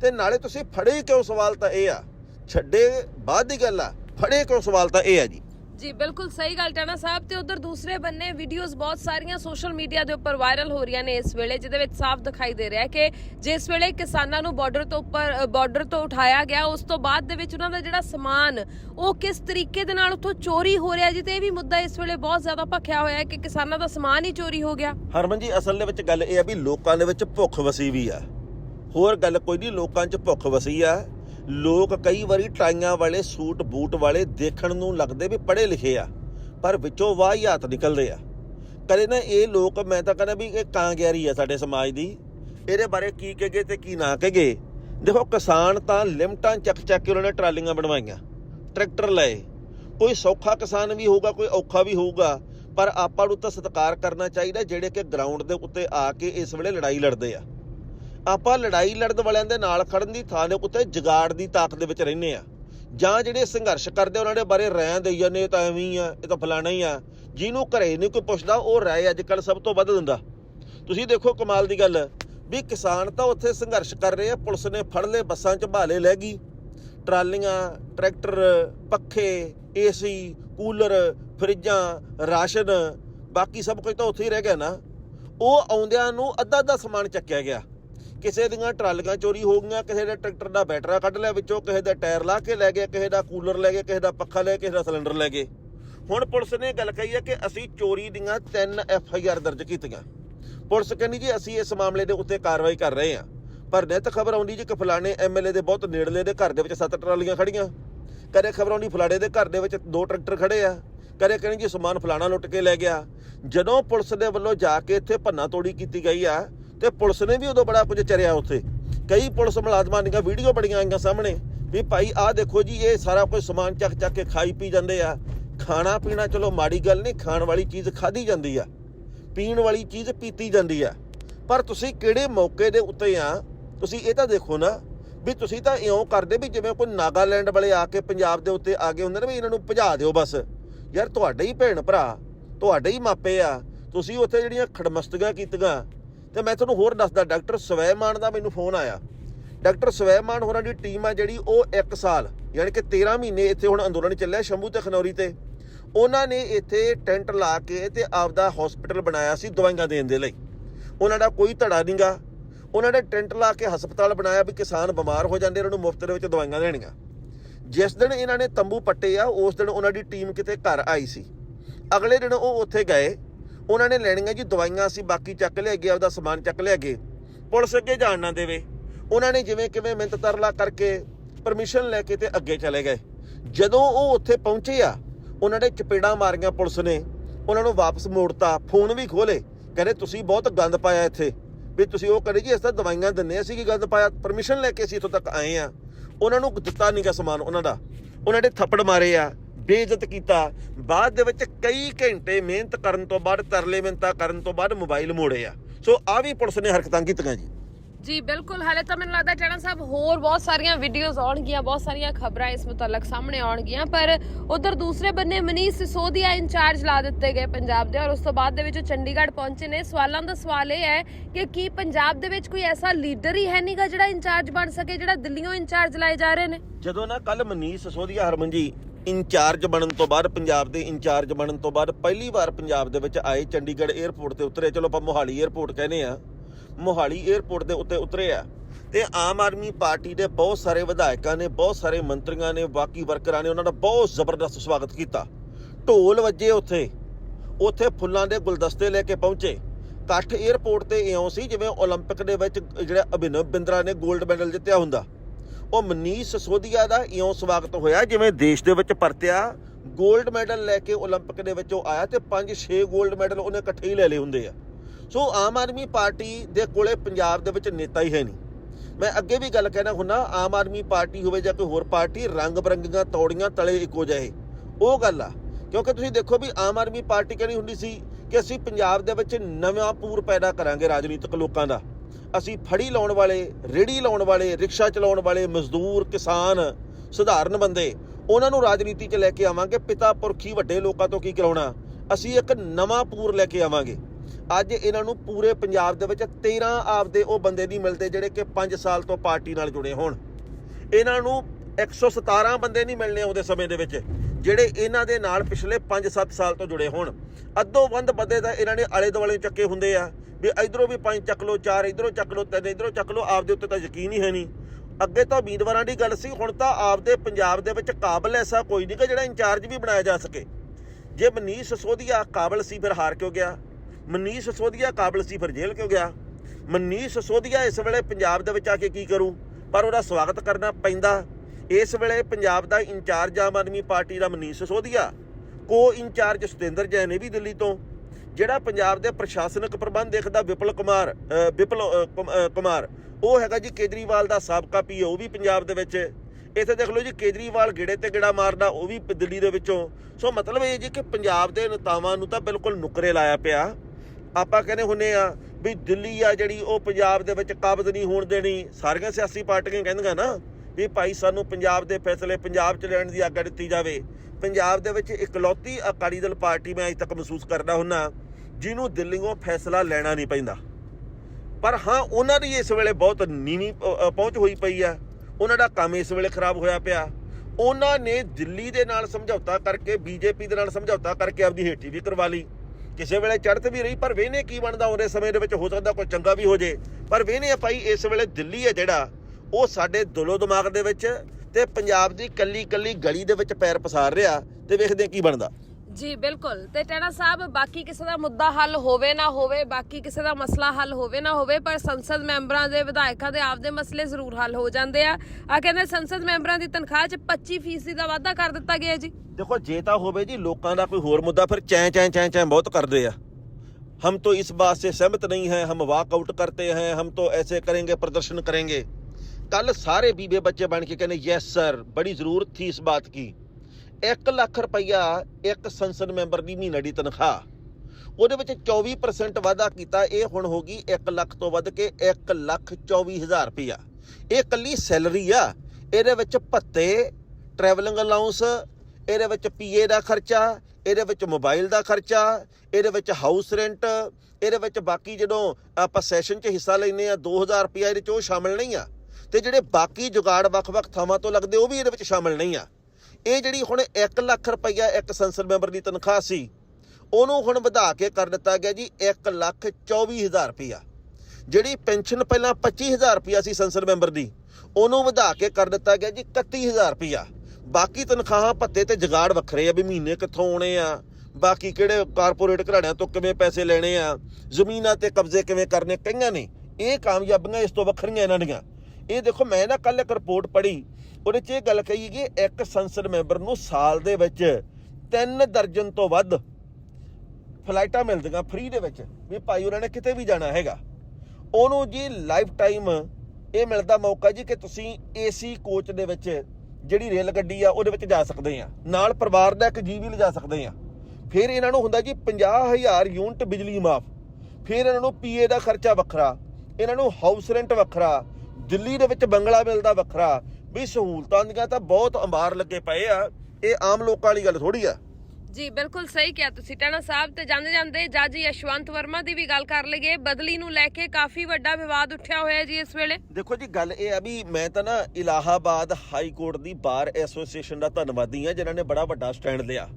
ਤੇ ਨਾਲੇ ਤੁਸੀਂ ਫੜੇ ਕਿਉਂ ਸਵਾਲ ਤਾਂ ਇਹ ਆ। ਛੱਡੇ ਬਾਅਦ ਦੀ ਗੱਲ ਆ। ਫੜੇ ਕਿਉਂ ਸਵਾਲ ਤਾਂ ਇਹ ਆ ਜੀ। ਜੀ, ਬਿਲਕੁਲ ਸਹੀ ਗੱਲ ਟਾਣਾ ਸਾਹਿਬ। ਤੇ ਉਧਰ ਦੂਸਰੇ ਬੰਨੇ ਵੀਡੀਓਜ਼ ਬਹੁਤ ਸਾਰੀਆਂ ਸੋਸ਼ਲ ਮੀਡੀਆ ਦੇ ਉੱਪਰ ਵਾਇਰਲ ਹੋ ਰਹੀਆਂ ਨੇ ਇਸ ਵੇਲੇ, ਜਿਹਦੇ ਵਿੱਚ ਸਾਫ਼ ਦਿਖਾਈ ਦੇ ਰਿਹਾ ਹੈ ਕਿ ਜਿਸ ਵੇਲੇ ਕਿਸਾਨਾਂ ਨੂੰ ਬਾਰਡਰ ਤੋਂ ਉੱਪਰ ਬਾਰਡਰ ਤੋਂ ਉਠਾਇਆ ਗਿਆ, ਉਸ ਤੋਂ ਬਾਅਦ ਦੇ ਵਿੱਚ ਉਹਨਾਂ ਦਾ ਜਿਹੜਾ ਸਮਾਨ, ਉਹ ਕਿਸ ਤਰੀਕੇ ਦੇ ਨਾਲ ਉੱਥੋਂ ਚੋਰੀ ਹੋ ਰਿਹਾ ਜੀ? ਤੇ ਇਹ ਵੀ ਮੁੱਦਾ ਇਸ ਵੇਲੇ ਬਹੁਤ ਜ਼ਿਆਦਾ ਭਖਿਆ ਹੋਇਆ ਹੈ ਕਿ ਕਿਸਾਨਾਂ ਦਾ ਸਮਾਨ ਹੀ ਚੋਰੀ ਹੋ ਗਿਆ। ਹਰਮਨ ਜੀ, ਅਸਲ ਦੇ ਵਿੱਚ ਗੱਲ ਇਹ ਆ ਵੀ ਲੋਕਾਂ ਦੇ ਵਿੱਚ ਭੁੱਖ ਵਸੀ ਵੀ ਆ। ਹੋਰ ਗੱਲ ਕੋਈ ਨਹੀਂ, ਲੋਕਾਂ 'ਚ ਭੁੱਖ ਵਸੀ ਆ। ਲੋਕ ਕਈ ਵਾਰੀ ਟਾਈਆਂ ਵਾਲੇ ਸੂਟ, ਬੂਟ ਵਾਲੇ ਦੇਖਣ ਨੂੰ ਲੱਗਦੇ ਵੀ ਪੜ੍ਹੇ ਲਿਖੇ ਆ, ਪਰ ਵਿੱਚੋਂ ਵਾਹਿਆਤ ਨਿਕਲਦੇ ਆ। ਕਦੇ ਨਾ ਇਹ ਲੋਕ, ਮੈਂ ਤਾਂ ਕਹਿੰਦਾ ਵੀ ਇਹ ਕਾਂਗਿਆਰੀ ਆ ਸਾਡੇ ਸਮਾਜ ਦੀ। ਇਹਦੇ ਬਾਰੇ ਕੀ ਕਹਗੇ ਤੇ ਕੀ ਨਾ ਕਹਗੇ ਦੇਖੋ, ਕਿਸਾਨ ਤਾਂ ਲਿਮਟਾਂ ਚੱਕ ਚੱਕ ਕੇ ਉਹਨਾਂ ਨੇ ਟਰਾਲੀਆਂ ਬਣਵਾਈਆਂ, ਟਰੈਕਟਰ ਲਏ। ਕੋਈ ਸੌਖਾ ਕਿਸਾਨ ਵੀ ਹੋਊਗਾ, ਕੋਈ ਔਖਾ ਵੀ ਹੋਊਗਾ, ਪਰ ਆਪਾਂ ਨੂੰ ਤਾਂ ਸਤਿਕਾਰ ਕਰਨਾ ਚਾਹੀਦਾ ਜਿਹੜੇ ਕਿ ਗਰਾਊਂਡ ਦੇ ਉੱਤੇ ਆ ਕੇ ਇਸ ਵੇਲੇ ਲੜਾਈ ਲੜਦੇ ਆ। ਆਪਾਂ ਲੜਾਈ ਲੜਨ ਵਾਲਿਆਂ ਦੇ ਨਾਲ ਖੜਨ ਦੀ ਥਾਂ ਦੇ ਉੱਤੇ ਜਗਾੜ ਦੀ ਤਾਕਤ ਦੇ ਵਿੱਚ ਰਹਿੰਦੇ ਆ। ਜਾਂ ਜਿਹੜੇ ਸੰਘਰਸ਼ ਕਰਦੇ ਉਹਨਾਂ ਦੇ ਬਾਰੇ ਰਹਿ ਦੇਈ ਜਾਂਦੇ ਤਾਂ ਐਵੇਂ ਹੀ ਆ, ਇਹ ਤਾਂ ਫਲਾਣਾ ਹੀ ਆ। ਜਿਹਨੂੰ ਘਰੇ ਨਹੀਂ ਕੋਈ ਪੁੱਛਦਾ, ਉਹ ਰਾਏ ਅੱਜ ਕੱਲ ਸਭ ਤੋਂ ਵੱਧ ਦਿੰਦਾ। ਤੁਸੀਂ ਦੇਖੋ ਕਮਾਲ ਦੀ ਗੱਲ, ਵੀ ਕਿਸਾਨ ਤਾਂ ਉੱਥੇ ਸੰਘਰਸ਼ ਕਰ ਰਹੇ ਆ, ਪੁਲਿਸ ਨੇ ਫੜ ਲਏ, ਬੱਸਾਂ 'ਚ ਭਾਲੇ ਲੈ ਗਈ। ਟਰਾਲੀਆਂ, ਟਰੈਕਟਰ, ਪੱਖੇ, ਏਸੀ, ਕੂਲਰ, ਫਰਿੱਜਾਂ, ਰਾਸ਼ਨ, ਬਾਕੀ ਸਭ ਕੁਝ ਤਾਂ ਉੱਥੇ ਹੀ ਰਹਿ ਗਿਆ ਨਾ। ਉਹ ਆਉਂਦਿਆਂ ਨੂੰ ਅੱਧਾ ਅੱਧਾ ਸਮਾਨ ਚੱਕਿਆ ਗਿਆ। ਕਿਸੇ ਦੀਆਂ ਟਰਾਲੀਆਂ ਚੋਰੀ ਹੋ ਗਈਆਂ, ਕਿਸੇ ਦੇ ਟਰੈਕਟਰ ਦਾ ਬੈਟਰਾ ਕੱਢ ਲਿਆ ਵਿੱਚੋਂ, ਕਿਸੇ ਦਾ ਟਾਇਰ ਲਾ ਕੇ ਲੈ ਗਿਆ ਕਿਸੇ ਦਾ ਕੂਲਰ ਲੈ ਗਿਆ ਕਿਸੇ ਦਾ ਪੱਖਾ ਲੈ ਗਿਆ ਕਿਸੇ ਦਾ ਸਿਲੰਡਰ ਲੈ ਗਏ। ਹੁਣ ਪੁਲਿਸ ਨੇ ਗੱਲ ਕਹੀ ਹੈ ਕਿ ਅਸੀਂ ਚੋਰੀ ਦੀਆਂ ਤਿੰਨ ਐਫ ਆਈ ਆਰ ਦਰਜ ਕੀਤੀਆਂ। ਪੁਲਿਸ ਕਹਿੰਦੀ ਜੀ, ਅਸੀਂ ਇਸ ਮਾਮਲੇ ਦੇ ਉੱਤੇ ਕਾਰਵਾਈ ਕਰ ਰਹੇ ਹਾਂ। ਪਰ ਨਿਤ ਖਬਰ ਆਉਂਦੀ ਜੀ ਕਿ ਫਲਾਣੇ ਐਮਐਲਏ ਦੇ ਬਹੁਤ ਨੇੜਲੇ ਦੇ ਘਰ ਦੇ ਵਿੱਚ ਸੱਤ ਟਰਾਲੀਆਂ ਖੜੀਆਂ ਕਦੇ ਖਬਰ ਆਉਂਦੀ ਫਲਾੜੇ ਦੇ ਘਰ ਦੇ ਵਿੱਚ ਦੋ ਟਰੈਕਟਰ ਖੜੇ ਆ। ਕਦੇ ਕਹਿੰਦੇ ਜੀ ਸਮਾਨ ਫਲਾਣਾ ਲੁੱਟ ਕੇ ਲੈ ਗਿਆ। ਜਦੋਂ ਪੁਲਿਸ ਦੇ ਵੱਲੋਂ ਜਾ ਕੇ ਇੱਥੇ ਭੰਨਾ ਤੋੜੀ ਕੀਤੀ ਗਈ ਆ ਤੇ ਪੁਲਿਸ ਨੇ ਵੀ ਉਦੋਂ ਬੜਾ ਕੁਝ ਚਰਿਆ ਉੱਥੇ। ਕਈ ਪੁਲਿਸ ਮੁਲਾਜ਼ਮਾਂ ਦੀਆਂ ਵੀਡੀਓ ਬੜੀਆਂ ਆਈਆਂ ਸਾਹਮਣੇ ਵੀ ਭਾਈ, ਆਹ ਦੇਖੋ ਜੀ, ਇਹ ਸਾਰਾ ਕੁਝ ਸਮਾਨ ਚੱਕ ਚੱਕ ਕੇ ਖਾਈ ਪੀ ਜਾਂਦੇ ਆ। ਖਾਣਾ ਪੀਣਾ ਚਲੋ ਮਾੜੀ ਗੱਲ ਨਹੀਂ, ਖਾਣ ਵਾਲੀ ਚੀਜ਼ ਖਾਧੀ ਜਾਂਦੀ ਆ। ਪੀਣ ਵਾਲੀ ਚੀਜ਼ ਪੀਤੀ ਜਾਂਦੀ ਆ। ਪਰ ਤੁਸੀਂ ਕਿਹੜੇ ਮੌਕੇ ਦੇ ਉੱਤੇ ਆ, ਤੁਸੀਂ ਇਹ ਤਾਂ ਦੇਖੋ ਨਾ ਵੀ ਤੁਸੀਂ ਤਾਂ ਇਉਂ ਕਰਦੇ ਵੀ ਜਿਵੇਂ ਕੋਈ ਨਾਗਾਲੈਂਡ ਵਾਲੇ ਆ ਕੇ ਪੰਜਾਬ ਦੇ ਉੱਤੇ ਆ ਗਏ ਹੁੰਦੇ ਨੇ ਵੀ ਇਹਨਾਂ ਨੂੰ ਭਜਾ ਦਿਓ ਬਸ। ਯਾਰ ਤੁਹਾਡੇ ਹੀ ਭੈਣ ਭਰਾ, ਤੁਹਾਡੇ ਹੀ ਮਾਪੇ ਆ, ਤੁਸੀਂ ਉੱਥੇ ਜਿਹੜੀਆਂ ਖੜਮਸਤੀਆਂ ਕੀਤੀਆਂ ਤੇ ਮੈਂ ਤੁਹਾਨੂੰ ਹੋਰ ਦੱਸਦਾ, ਡਾਕਟਰ ਸਵੈਮਾਨ ਦਾ ਮੈਨੂੰ ਫੋਨ ਆਇਆ। ਡਾਕਟਰ ਸਵੈਮਾਨ ਹੋਰਾਂ ਦੀ ਟੀਮ ਆ ਜਿਹੜੀ ਉਹ 1 ਸਾਲ, ਯਾਨੀ ਕਿ 13 ਮਹੀਨੇ ਇੱਥੇ ਹੁਣ ਅੰਦੋਲਨ ਚੱਲਿਆ ਸ਼ੰਭੂ ਤੇ ਖਨੌਰੀ ਤੇ। ਉਹਨਾਂ ਨੇ ਇੱਥੇ ਟੈਂਟ ਲਾ ਕੇ ਤੇ ਆਪਦਾ ਹਸਪੀਟਲ ਬਣਾਇਆ ਸੀ ਦਵਾਈਆਂ ਦੇਣ ਦੇ ਲਈ। ਉਹਨਾਂ ਦਾ ਕੋਈ ਧੜਾ ਨਹੀਂਗਾ ਉਹਨਾਂ ਨੇ ਟੈਂਟ ਲਾ ਕੇ ਹਸਪਤਾਲ ਬਣਾਇਆ ਵੀ ਕਿਸਾਨ ਬਿਮਾਰ ਹੋ ਜਾਂਦੇ, ਉਹਨਾਂ ਨੂੰ ਮੁਫਤ ਦੇ ਵਿੱਚ ਦਵਾਈਆਂ ਦੇਣੀਆਂ। ਜਿਸ ਦਿਨ ਇਹਨਾਂ ਨੇ ਤੰਬੂ ਪੱਟੇ ਆ, ਉਸ ਦਿਨ ਉਹਨਾਂ ਦੀ ਟੀਮ ਕਿਤੇ ਘਰ ਆਈ ਸੀ। ਅਗਲੇ ਦਿਨ ਉਹ ਉੱਥੇ ਗਏ। ਉਹਨਾਂ ਨੇ ਲੈਣੀਆਂ ਜੀ ਦਵਾਈਆਂ ਅਸੀਂ ਬਾਕੀ ਚੱਕ ਲਿਆ ਗਏ ਆਪਦਾ ਸਮਾਨ ਚੱਕ ਲਿਆ ਗਏ ਪੁਲਿਸ ਅੱਗੇ ਜਾਣ ਨਾ ਦੇਵੇ। ਉਹਨਾਂ ਨੇ ਜਿਵੇਂ ਕਿਵੇਂ ਮਿੰਤ ਤਰਲਾ ਕਰਕੇ ਪਰਮਿਸ਼ਨ ਲੈ ਕੇ ਤੇ ਅੱਗੇ ਚਲੇ ਗਏ। ਜਦੋਂ ਉਹ ਉੱਥੇ ਪਹੁੰਚੇ ਆ, ਉਹਨਾਂ ਨੇ ਚਪੇੜਾਂ ਮਾਰੀਆਂ ਪੁਲਿਸ ਨੇ। ਉਹਨਾਂ ਨੂੰ ਵਾਪਸ ਮੋੜਤਾ, ਫੋਨ ਵੀ ਖੋਲੇ ਕਹਿੰਦੇ, ਤੁਸੀਂ ਬਹੁਤ ਗੰਦ ਪਾਇਆ ਇੱਥੇ। ਵੀ ਤੁਸੀਂ ਉਹ ਕਹਿੰਦੇ ਜੀ ਇਸ ਤਾਂ ਦਵਾਈਆਂ ਦਿੰਨੇ ਅਸੀਂ ਕੀ ਗੰਦ ਪਾਇਆ? ਪਰਮਿਸ਼ਨ ਲੈ ਕੇ ਅਸੀਂ ਇੱਥੋਂ ਤੱਕ ਆਏ ਆ ਉਹਨਾਂ ਨੂੰ ਦਿੱਤਾ ਨਹੀਂਗਾ ਸਮਾਨ ਉਹਨਾਂ ਦਾ। ਉਹਨਾਂ ਦੇ ਥੱਪੜ ਮਾਰੇ ਆ। ਬੇਇੱਜ਼ਤ ਕੀਤਾ। ਬਾਅਦ ਦੇ ਵਿੱਚ ਕਈ ਘੰਟੇ ਮਿਹਨਤ ਕਰਨ ਤੋਂ ਬਾਅਦ ਤਰਲੇ ਮਿਹਨਤਾਂ ਕਰਨ ਤੋਂ ਬਾਅਦ ਮੋਬਾਈਲ ਮੋੜੇ ਆ। ਸੋ ਆ ਵੀ ਪੁਲਿਸ ਨੇ ਹਰਕਤਾਂ ਕੀਤੀਆਂ ਜੀ। ਜੀ ਬਿਲਕੁਲ। ਹਾਲੇ ਤਾਂ ਮੈਨੂੰ ਲੱਗਦਾ ਟੈਣਾ ਸਾਹਿਬ ਹੋਰ ਬਹੁਤ ਸਾਰੀਆਂ ਵੀਡੀਓਜ਼ ਆਉਣਗੀਆਂ ਬਹੁਤ ਸਾਰੀਆਂ ਖਬਰਾਂ ਇਸ ਮੁਤਲਕ ਸਾਹਮਣੇ ਆਉਣਗੀਆਂ ਪਰ ਉਧਰ ਦੂਸਰੇ ਬੰਨੇ ਮਨੀਸ਼ ਸਿਸੋਦੀਆ ਇੰਚਾਰਜ ਲਾ ਦਿੱਤੇ ਗਏ ਪੰਜਾਬ ਦੇ ਔਰ ਉਸ ਤੋਂ ਬਾਅਦ ਦੇ ਵਿੱਚ ਚੰਡੀਗੜ੍ਹ ਪਹੁੰਚੇ ਨੇ। ਸਵਾਲਾਂ ਦਾ ਸਵਾਲ ਇਹ ਹੈ ਕਿ ਕੀ ਪੰਜਾਬ ਦੇ ਵਿੱਚ ਕੋਈ ਐਸਾ ਲੀਡਰ ਹੀ ਹੈ ਨਹੀਂਗਾ ਜਿਹੜਾ ਇੰਚਾਰਜ ਬਣ ਸਕੇ ਜਿਹੜਾ ਦਿੱਲੀੋਂ ਇੰਚਾਰਜ ਲਾਏ ਜਾ ਰਹੇ ਨੇ? ਜਦੋਂ ਨਾ ਕੱਲ ਮਨੀਸ਼ ਸਸੋਦੀਆ ਹਰਮਨ ਜੀ ਇੰਚਾਰਜ ਬਣਨ ਤੋਂ ਬਾਅਦ, ਪੰਜਾਬ ਦੇ ਇੰਚਾਰਜ ਬਣਨ ਤੋਂ ਬਾਅਦ ਪਹਿਲੀ ਵਾਰ ਪੰਜਾਬ ਦੇ ਵਿੱਚ ਆਏ ਚੰਡੀਗੜ੍ਹ 에ਅਰਪੋਰਟ ਤੇ ਉਤਰੇ। ਚਲੋ ਆਪਾਂ ਮੋਹਾਲੀ 에ਅਰਪੋਰਟ ਕਹਿੰਦੇ ਆ ਮੋਹਾਲੀ 에ਅਰਪੋਰਟ ਦੇ ਉੱਤੇ ਉਤਰੇ ਆ। ਤੇ ਆਮ ਆਦਮੀ ਪਾਰਟੀ ਦੇ ਬਹੁਤ ਸਾਰੇ ਵਿਧਾਇਕਾਂ ਨੇ, ਬਹੁਤ ਸਾਰੇ ਮੰਤਰੀਆਂ ਨੇ, ਬਾਕੀ ਵਰਕਰਾਂ ਨੇ ਉਹਨਾਂ ਦਾ ਬਹੁਤ ਜ਼ਬਰਦਸਤ ਸਵਾਗਤ ਕੀਤਾ। ਢੋਲ ਵੱਜੇ ਉੱਥੇ। ਉੱਥੇ ਫੁੱਲਾਂ ਦੇ ਗੁਲਦਸਤੇ ਲੈ ਕੇ ਪਹੁੰਚੇ। ਕੱਠ 에ਅਰਪੋਰਟ ਤੇ ਇਉਂ ਸੀ ਜਿਵੇਂ 올림픽 ਦੇ ਵਿੱਚ ਜਿਹੜਾ ਅਭਿਨਵ ਬਿੰਦਰਾ ਨੇ 골ਡ ਮੈਡਲ ਜਿੱਤਿਆ ਹੁੰਦਾ। ਉਹ ਮਨੀਸ਼ ਸਸੋਦੀਆ ਦਾ ਇਉਂ ਸਵਾਗਤ ਹੋਇਆ, ਜਿਵੇਂ ਦੇਸ਼ ਦੇ ਵਿੱਚ ਪਰਤਿਆ 골ਡ ਮੈਡਲ ਲੈ ਕੇ 올림픽 ਦੇ ਵਿੱਚ ਉਹ ਆਇਆ ਤੇ 5-6 골ਡ ਮੈਡਲ ਉਹਨੇ ਇਕੱਠੇ ਹੀ ਲੈ ਲਏ ਹੁੰਦੇ ਆ। ਸੋ ਆਮ ਆਦਮੀ ਪਾਰਟੀ ਦੇ ਕੋਲੇ ਪੰਜਾਬ ਦੇ ਵਿੱਚ ਨੇਤਾ ਹੀ ਹੈ ਨਹੀਂ। ਮੈਂ ਅੱਗੇ ਵੀ ਗੱਲ ਕਹਿਣਾ ਹੁੰਨਾ, ਆਮ ਆਦਮੀ ਪਾਰਟੀ ਹੋਵੇ ਜਾਂ ਕੋਈ ਹੋਰ ਪਾਰਟੀ, ਰੰਗ ਬਰੰਗੀਆਂ ਤੌੜੀਆਂ ਤਲੇ ਇੱਕੋ ਜਿਹੇ ਉਹ ਗੱਲ ਆ, ਕਿਉਂਕਿ ਤੁਸੀਂ ਦੇਖੋ ਵੀ ਆਮ ਆਦਮੀ ਪਾਰਟੀ ਕਹਿੰਦੀ ਹੁੰਦੀ ਸੀ ਕਿ ਅਸੀਂ ਪੰਜਾਬ ਦੇ ਵਿੱਚ ਨਵਾਂ ਪੂਰ ਪੈਦਾ ਕਰਾਂਗੇ ਰਾਜਨੀਤਿਕ ਲੋਕਾਂ ਦਾ। ਅਸੀਂ ਫੜੀ ਲਾਉਣ ਵਾਲੇ, ਰੇੜੀ ਲਾਉਣ ਵਾਲੇ, ਰਿਕਸ਼ਾ ਚਲਾਉਣ ਵਾਲੇ ਮਜ਼ਦੂਰ, ਕਿਸਾਨ, ਸਧਾਰਨ ਬੰਦੇ, ਉਹਨਾਂ ਨੂੰ ਰਾਜਨੀਤੀ 'ਚ ਲੈ ਕੇ ਆਵਾਂਗੇ। ਪਿਤਾ ਪੁਰਖੀ ਵੱਡੇ ਲੋਕਾਂ ਤੋਂ ਕੀ ਕਰਾਉਣਾ? ਅਸੀਂ ਇੱਕ ਨਵਾਂ ਪੂਰ ਲੈ ਕੇ ਆਵਾਂਗੇ। ਅੱਜ ਇਹਨਾਂ ਨੂੰ ਪੂਰੇ ਪੰਜਾਬ ਦੇ ਵਿੱਚ 13 ਆਪਦੇ ਉਹ ਬੰਦੇ ਨਹੀਂ ਮਿਲਦੇ ਜਿਹੜੇ ਕਿ 5 ਸਾਲ ਤੋਂ ਪਾਰਟੀ ਨਾਲ ਜੁੜੇ ਹੋਣ। ਇਹਨਾਂ ਨੂੰ 117 ਬੰਦੇ ਨਹੀਂ ਮਿਲਣੇ ਆਉਂਦੇ ਸਮੇਂ ਦੇ ਵਿੱਚ। ਜਿਹੜੇ ਇਹਨਾਂ ਦੇ ਨਾਲ ਪਿਛਲੇ 5-7 ਸਾਲ ਤੋਂ ਜੁੜੇ ਹੋਣ। ਅੱਧੋ ਵੱਧ ਬੰਦੇ ਤਾਂ ਇਹਨਾਂ ਨੇ ਆਲੇ ਦੁਆਲੇ ਚੱਕੇ ਹੁੰਦੇ ਆ। ਵੀ ਇਧਰੋਂ ਵੀ ਪੰਜ ਚੱਕ ਲਓ, ਚਾਰ ਇਧਰੋਂ ਚੱਕ ਲਓ, ਤਿੰਨ ਇਧਰੋਂ ਚੱਕ ਲਓ, ਆਪਦੇ ਉੱਤੇ ਤਾਂ ਯਕੀਨ ਹੀ ਹੈ ਨਹੀਂ। ਅੱਗੇ ਤਾਂ ਉਮੀਦਵਾਰਾਂ ਦੀ ਗੱਲ ਸੀ, ਹੁਣ ਤਾਂ ਆਪਦੇ ਪੰਜਾਬ ਦੇ ਵਿੱਚ ਕਾਬਲ ਐਸਾ ਕੋਈ ਨਹੀਂ ਕਿ ਜਿਹੜਾ ਇੰਚਾਰਜ ਵੀ ਬਣਾਇਆ ਜਾ ਸਕੇ। ਜੇ ਮਨੀਸ਼ ਸਸੋਦੀਆ ਕਾਬਲ ਸੀ ਫਿਰ ਹਾਰ ਕਿਉਂ ਗਿਆ? ਮਨੀਸ਼ ਸਸੋਦੀਆ ਕਾਬਲ ਸੀ ਫਿਰ ਜੇਲ੍ਹ ਕਿਉਂ ਗਿਆ? ਮਨੀਸ਼ ਸਸੋਦੀਆ ਇਸ ਵੇਲੇ ਪੰਜਾਬ ਦੇ ਵਿੱਚ ਆ ਕੇ ਕੀ ਕਰੂ? ਪਰ ਉਹਦਾ ਸਵਾਗਤ ਕਰਨਾ ਪੈਂਦਾ। ਇਸ ਵੇਲੇ ਪੰਜਾਬ ਦਾ ਇੰਚਾਰਜ ਆਮ ਆਦਮੀ ਪਾਰਟੀ ਦਾ ਮਨੀਸ਼ ਸਸੋਦੀਆ ਕੋ ਇੰਚਾਰਜ ਸਤਿੰਦਰ ਜੈਨ ਇਹ ਵੀ ਦਿੱਲੀ ਤੋਂ ਜਿਹੜਾ ਪੰਜਾਬ ਦੇ ਪ੍ਰਸ਼ਾਸਨਿਕ ਪ੍ਰਬੰਧ ਦੇਖਦਾ ਵਿਪਲ ਕੁਮਾਰ ਅ, ਵਿਪਲ ਕੁਮਾਰ ਉਹ ਹੈਗਾ ਜੀ ਕੇਜਰੀਵਾਲ ਦਾ ਸਾਬਕਾ ਪੀਓ ਉਹ ਵੀ ਪੰਜਾਬ ਦੇ ਵਿੱਚ ਇੱਥੇ ਦੇਖ ਲਓ ਜੀ ਕੇਜਰੀਵਾਲ ਗੇੜੇ ਤੇ ਗੇੜਾ ਮਾਰਦਾ ਉਹ ਵੀ ਦਿੱਲੀ ਦੇ ਵਿੱਚੋਂ ਸੋ ਮਤਲਬ ਇਹ ਜੀ ਕਿ ਪੰਜਾਬ ਦੇ ਨੇਤਾਵਾਂ ਨੂੰ ਤਾਂ ਬਿਲਕੁਲ ਨੁਕਰੇ ਲਾਇਆ ਪਿਆ ਆਪਾਂ ਕਹਿੰਦੇ ਹੁੰਨੇ ਆ ਵੀ ਦਿੱਲੀ ਆ ਜਿਹੜੀ ਉਹ ਪੰਜਾਬ ਦੇ ਵਿੱਚ ਕਾਬਜ਼ ਨਹੀਂ ਹੋਣ ਦੇਣੀ ਸਾਰੀਆਂ ਸਿਆਸੀ ਪਾਰਟੀਆਂ ਕਹਿੰਦੀਆਂ ਨਾ ਵੀ ਭਾਈ ਸਾਨੂੰ ਪੰਜਾਬ ਦੇ ਫੈਸਲੇ ਪੰਜਾਬ 'ਚ ਲੈਣ ਦੀ ਆਗਿਆ ਦਿੱਤੀ ਜਾਵੇ। ਪੰਜਾਬ ਦੇ ਵਿੱਚ ਇਕਲੌਤੀ ਅਕਾਲੀ ਦਲ ਪਾਰਟੀ ਮੈਂ ਅਜੇ ਤੱਕ ਮਹਿਸੂਸ ਕਰਦਾ ਹੁੰਨਾ, ਜਿਹਨੂੰ ਦਿੱਲੀੋਂ ਫੈਸਲਾ ਲੈਣਾ ਨਹੀਂ ਪੈਂਦਾ। ਪਰ ਹਾਂ, ਉਹਨਾਂ ਦੀ ਇਸ ਵੇਲੇ ਬਹੁਤ ਨੀਵੀਂ ਪਹੁੰਚ ਹੋਈ ਪਈ ਆ। ਉਹਨਾਂ ਦਾ ਕੰਮ ਇਸ ਵੇਲੇ ਖਰਾਬ ਹੋਇਆ ਪਿਆ। ਉਹਨਾਂ ਨੇ ਦਿੱਲੀ ਦੇ ਨਾਲ ਸਮਝੌਤਾ ਕਰਕੇ, ਬੀਜੇਪੀ ਦੇ ਨਾਲ ਸਮਝੌਤਾ ਕਰਕੇ ਆਪਦੀ ਹੇਠੀ ਵੀ ਕਰਵਾ ਲਈ। ਕਿਸੇ ਵੇਲੇ ਚੜ੍ਹਤ ਵੀ ਰਹੀ, ਪਰ ਵੇਨੇ ਕੀ ਬਣਦਾ ਉਹਦੇ ਸਮੇਂ ਦੇ ਵਿੱਚ? ਹੋ ਸਕਦਾ ਕੋਈ ਚੰਗਾ ਵੀ ਹੋ ਜੇ। ਪਰ ਵੇਨੇ ਭਾਈ, ਇਸ ਵੇਲੇ ਦਿੱਲੀ ਹੈ ਜਿਹੜਾ ਉਹ ਸਾਡੇ ਦਿਲੋਂ ਦਿਮਾਗ ਦੇ ਵਿੱਚ ਤੇ ਪੰਜਾਬ ਦੀ ਕੱਲੀ ਕੱਲੀ ਗਲੀ ਦੇ ਵਿੱਚ ਪੈਰ ਪਸਾਰ ਰਿਹਾ ਤੇ ਵੇਖਦੇ ਕੀ ਬਣਦਾ। ਜੀ ਬਿਲਕੁਲ। ਤੇ ਟੈਣਾ ਸਾਹਿਬ ਬਾਕੀ ਕਿਸੇ ਦਾ ਮੁੱਦਾ ਹੱਲ ਹੋਵੇ ਨਾ ਹੋਵੇ ਬਾਕੀ ਕਿਸੇ ਦਾ ਮਸਲਾ ਹੱਲ ਹੋਵੇ ਨਾ ਹੋਵੇ ਪਰ ਸੰਸਦ ਮੈਂਬਰਾਂ ਦੇ ਵਿਧਾਇਕਾਂ ਦੇ ਆਪਦੇ ਮਸਲੇ ਜ਼ਰੂਰ ਹੱਲ ਹੋ ਜਾਂਦੇ ਆ। ਆ ਕਹਿੰਦੇ ਸੰਸਦ ਮੈਂਬਰਾਂ ਦੀ ਤਨਖਾਹ 'ਚ 25% ਦਾ ਵਾਧਾ ਕਰ ਦਿੱਤਾ ਗਿਆ ਜੀ। ਦੇਖੋ ਜੇ ਤਾਂ ਹੋਵੇ ਜੀ ਲੋਕਾਂ ਦਾ ਕੋਈ ਹੋਰ ਮੁੱਦਾ ਫਿਰ ਚੈਂ ਚੈਂ ਚੈਂ ਚੈਂ ਬਹੁਤ ਕਰਦੇ ਆ। ਹਮ ਤੋਂ ਇਸ ਬਾਤ ਸੇ ਸਹਿਮਤ ਨਹੀਂ ਹੈ ਹਮ ਵਾਕ ਆਊਟ ਕਰਤੇ ਹੈ ਹਮ ਤੋਂ ਐਸੇ ਕਰਾਂਗੇ ਪ੍ਰਦਰਸ਼ਨ ਕਰਾਂਗੇ। कल सारे बीबे बच्चे बन के कहने यस सर बड़ी जरूरत थी इस बात की 1 ਲੱਖ ਰੁਪਈਆ ਇੱਕ ਸੰਸਦ ਮੈਂਬਰ ਦੀ ਮਹੀਨੇ ਦੀ ਤਨਖਾਹ ਉਹਦੇ ਵਿੱਚ 24% ਵਾਧਾ ਕੀਤਾ ਇਹ ਹੁਣ ਹੋ ਗਈ 1 ਲੱਖ ਤੋਂ ਵੱਧ ਕੇ 1 ਲੱਖ 24 ਹਜ਼ਾਰ ਰੁਪਈਆ ਇਹ ਕੱਲੀ ਸੈਲਰੀ ਆ ਇਹਦੇ ਵਿੱਚ ਭੱਤੇ ਟਰੈਵਲਿੰਗ ਅਲਾਉਂਸ ਇਹਦੇ ਵਿੱਚ ਪੀਏ ਦਾ ਖਰਚਾ ਇਹਦੇ ਵਿੱਚ ਮੋਬਾਈਲ ਦਾ ਖਰਚਾ ਇਹਦੇ ਵਿੱਚ ਹਾਊਸ ਰੈਂਟ ਇਹਦੇ ਵਿੱਚ ਬਾਕੀ ਜਦੋਂ ਆਪਾਂ ਸੈਸ਼ਨ 'ਚ ਹਿੱਸਾ ਲੈਨੇ ਆ 2000 ਰੁਪਇਆ ਇਹਦੇ 'ਚ ਉਹ ਸ਼ਾਮਿਲ ਨਹੀਂ ਆ ਤੇ ਜਿਹੜੇ ਬਾਕੀ ਜੁਗਾੜ ਵੱਖ-ਵੱਖ ਥਾਵਾਂ ਤੋਂ ਲੱਗਦੇ ਉਹ ਵੀ ਇਹਦੇ ਵਿੱਚ ਸ਼ਾਮਲ ਨਹੀਂ ਆ। ਇਹ ਜਿਹੜੀ ਹੁਣ 1 ਲੱਖ ਰੁਪਈਆ ਇੱਕ ਸੰਸਦ ਮੈਂਬਰ ਦੀ ਤਨਖਾਹ ਸੀ, ਉਹਨੂੰ ਹੁਣ ਵਧਾ ਕੇ ਕਰ ਦਿੱਤਾ ਗਿਆ ਜੀ 1 ਲੱਖ 24000 ਰੁਪਈਆ। ਜਿਹੜੀ ਪੈਨਸ਼ਨ ਪਹਿਲਾਂ 25000 ਰੁਪਈਆ ਸੀ ਸੰਸਦ ਮੈਂਬਰ ਦੀ, ਉਹਨੂੰ ਵਧਾ ਕੇ ਕਰ ਦਿੱਤਾ ਗਿਆ ਜੀ 31000 ਰੁਪਈਆ। ਬਾਕੀ ਤਨਖਾਹਾਂ ਭੱਤੇ ਤੇ ਜਗਾੜ ਵੱਖਰੇ ਆ ਵੀ ਮਹੀਨੇ ਕਿੱਥੋਂ ਆਉਣੇ ਆ, ਬਾਕੀ ਕਿਹੜੇ ਕਾਰਪੋਰੇਟ ਘਰਾਣਿਆਂ ਤੋਂ ਕਿਵੇਂ ਪੈਸੇ ਲੈਣੇ ਆ, ਜ਼ਮੀਨਾਂ ਤੇ ਕਬਜ਼ੇ ਕਿਵੇਂ ਕਰਨੇ, ਕਈਆਂ ਨੇ ਇਹ ਕਾਮਯਾਬੀਆਂ ਇਸ ਤੋਂ ਵੱਖਰੀਆਂ ਇਹਨਾਂ ਦੀਆਂ। ਇਹ ਦੇਖੋ, ਮੈਂ ਨਾ ਕੱਲ ਇੱਕ ਰਿਪੋਰਟ ਪੜ੍ਹੀ, ਉਹਦੇ 'ਚ ਇਹ ਗੱਲ ਕਹੀ ਕਿ ਇੱਕ ਸੰਸਦ ਮੈਂਬਰ ਨੂੰ ਸਾਲ ਦੇ ਵਿੱਚ ਤਿੰਨ ਦਰਜਨ ਤੋਂ ਵੱਧ ਫਲਾਈਟਾਂ ਮਿਲਦੀਆਂ ਫ੍ਰੀ ਦੇ ਵਿੱਚ, ਵੀ ਭਾਈ ਉਹਨਾਂ ਨੇ ਕਿਤੇ ਵੀ ਜਾਣਾ ਹੈਗਾ। ਉਹਨੂੰ ਜੀ ਲਾਈਫ ਟਾਈਮ ਇਹ ਮਿਲਦਾ ਮੌਕਾ ਜੀ ਕਿ ਤੁਸੀਂ ਏਸੀ ਕੋਚ ਦੇ ਵਿੱਚ ਜਿਹੜੀ ਰੇਲ ਗੱਡੀ ਆ, ਉਹਦੇ ਵਿੱਚ ਜਾ ਸਕਦੇ ਆ। ਨਾਲ ਪਰਿਵਾਰ ਦਾ ਇੱਕ ਜੀਵ ਵੀ ਲਿਜਾ ਸਕਦੇ ਆ। ਫਿਰ ਇਹਨਾਂ ਨੂੰ ਹੁੰਦਾ ਜੀ 50000 ਯੂਨਿਟ ਬਿਜਲੀ ਮਾਫ। ਫਿਰ ਇਹਨਾਂ ਨੂੰ ਪੀਏ ਦਾ ਖਰਚਾ ਵੱਖਰਾ, ਇਹਨਾਂ ਨੂੰ ਹਾਊਸ ਰੈਂਟ ਵੱਖਰਾ ਦਿੱਲੀ ਦੇ ਵਿੱਚ ਬੰਗਲਾ ਮਿਲਦਾ ਵੱਖਰਾ। ਵੀ ਸਹੂਲਤਾਂ ਦੀਆਂ ਤਾਂ ਬਹੁਤ ਅੰਬਾਰ ਲੱਗੇ ਪਏ ਆ। ਇਹ ਆਮ ਲੋਕਾਂ ਵਾਲੀ ਗੱਲ ਥੋੜੀ ਆ। ਜੀ ਬਿਲਕੁਲ ਸਹੀ ਕਿਹਾ ਤੁਸੀਂ। ਟਾਣਾ ਸਾਹਿਬ ਤੇ ਜਾਂਦੇ ਜਾਂਦੇ ਜੱਜ ਯਸ਼ਵੰਤ ਵਰਮਾ ਦੀ ਵੀ ਗੱਲ ਕਰ ਲਈਏ। ਬਦਲੀ ਨੂੰ ਲੈ ਕੇ ਕਾਫੀ ਵੱਡਾ ਵਿਵਾਦ ਉੱਠਿਆ ਹੋਇਆ ਜੀ ਇਸ ਵੇਲੇ। ਦੇਖੋ ਜੀ ਗੱਲ ਇਹ ਆ ਵੀ ਮੈਂ ਤਾਂ ਨਾ ਇਲਾਹਾਬਾਦ ਹਾਈ ਕੋਰਟ ਦੀ ਬਾਰ ਐਸੋਸੀਏਸ਼ਨ ਦਾ ਧੰਨਵਾਦੀ ਆ ਜਿਨ੍ਹਾਂ ਨੇ ਬੜਾ ਵੱਡਾ ਸਟੈਂਡ ਲਿਆ।